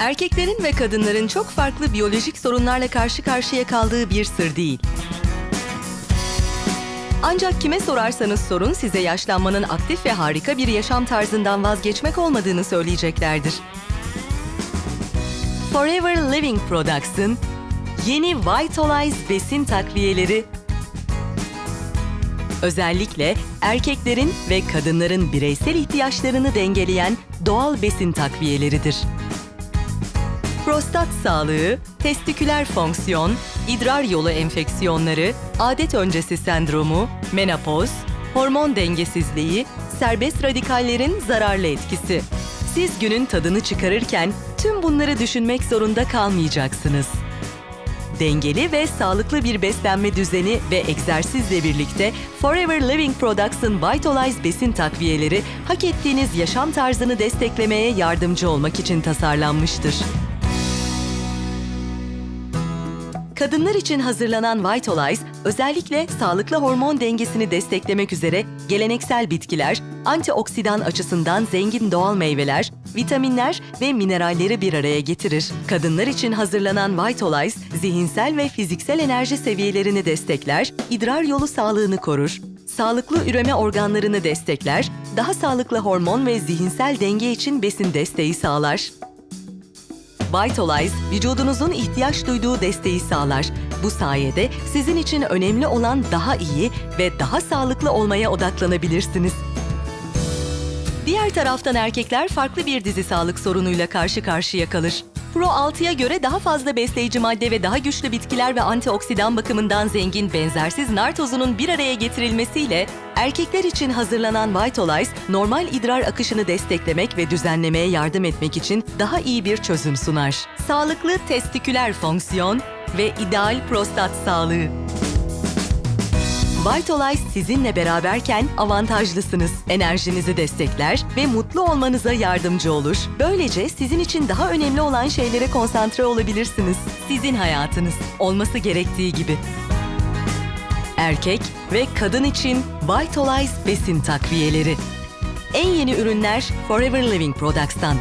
Erkeklerin ve kadınların çok farklı biyolojik sorunlarla karşı karşıya kaldığı bir sır değil. Ancak kime sorarsanız sorun size yaşlanmanın aktif ve harika bir yaşam tarzından vazgeçmek olmadığını söyleyeceklerdir. Forever Living Products'ın yeni Vitalize besin takviyeleri özellikle erkeklerin ve kadınların bireysel ihtiyaçlarını dengeleyen doğal besin takviyeleridir. Prostat sağlığı, testiküler fonksiyon, idrar yolu enfeksiyonları, adet öncesi sendromu, menopoz, hormon dengesizliği, serbest radikallerin zararlı etkisi. Siz günün tadını çıkarırken tüm bunları düşünmek zorunda kalmayacaksınız. Dengeli ve sağlıklı bir beslenme düzeni ve egzersizle birlikte Forever Living Products'ın Vitalize besin takviyeleri hak ettiğiniz yaşam tarzını desteklemeye yardımcı olmak için tasarlanmıştır. Kadınlar için hazırlanan Vitalize, özellikle sağlıklı hormon dengesini desteklemek üzere geleneksel bitkiler, antioksidan açısından zengin doğal meyveler, vitaminler ve mineralleri bir araya getirir. Kadınlar için hazırlanan Vitalize, zihinsel ve fiziksel enerji seviyelerini destekler, idrar yolu sağlığını korur. Sağlıklı üreme organlarını destekler, daha sağlıklı hormon ve zihinsel denge için besin desteği sağlar. Vitalize, vücudunuzun ihtiyaç duyduğu desteği sağlar. Bu sayede sizin için önemli olan daha iyi ve daha sağlıklı olmaya odaklanabilirsiniz. Diğer taraftan erkekler farklı bir dizi sağlık sorunuyla karşı karşıya kalır. Pro 6'ya göre daha fazla besleyici madde ve daha güçlü bitkiler ve antioksidan bakımından zengin benzersiz nar tozunun bir araya getirilmesiyle erkekler için hazırlanan Vitalize, normal idrar akışını desteklemek ve düzenlemeye yardım etmek için daha iyi bir çözüm sunar. Sağlıklı testiküler fonksiyon ve ideal prostat sağlığı. Vitalize sizinle beraberken avantajlısınız. Enerjinizi destekler ve mutlu olmanıza yardımcı olur. Böylece sizin için daha önemli olan şeylere konsantre olabilirsiniz. Sizin hayatınız olması gerektiği gibi. Erkek ve kadın için Vitalize besin takviyeleri. En yeni ürünler Forever Living Products'tan.